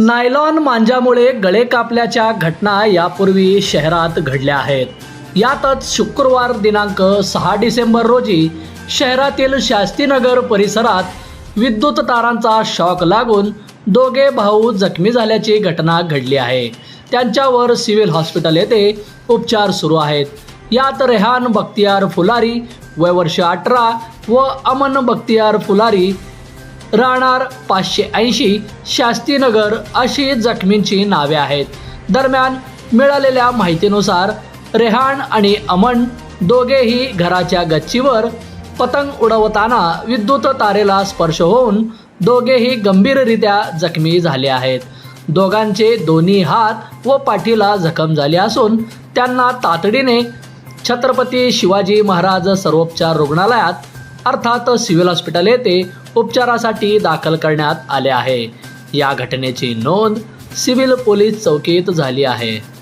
Nylon मांजामुळे गळे कापल्याच्या घटना यापूर्वी शहरात घडल्या आहेत. यातच शुक्रवार दिनांक सहा डिसेंबर रोजी शहरातील शास्तीनगर परिसरात विद्युत तारांचा शॉक लागून दोघे भाऊ जखमी झाल्याची घटना घडली आहे. त्यांच्यावर सिव्हिल हॉस्पिटल येथे उपचार सुरू आहेत. यात रेहान बख्तियार फुलारी वय वर्ष अठरा व अमन बख्तियार फुलारी राहणार पाचशे ऐंशी शास्तीनगर अशी जखमींची नावे आहेत. दरम्यान मिळालेल्या माहितीनुसार रेहान आणि अमन दोघेही घराच्या गच्चीवर पतंग उडवताना विद्युत तारेला स्पर्श होऊन दोघेही गंभीररित्या जखमी झाले आहेत. दोघांचे दोन्ही हात व पाठीला जखम झाली असून त्यांना तातडीने छत्रपती शिवाजी महाराज सर्वोपचार रुग्णालयात अर्थात सिव्हिल हॉस्पिटल येथे उपचारासाठी दाखल करण्यात आले आहे. या घटनेची नोंद सिव्हिल पोलीस चौकीत झाली आहे.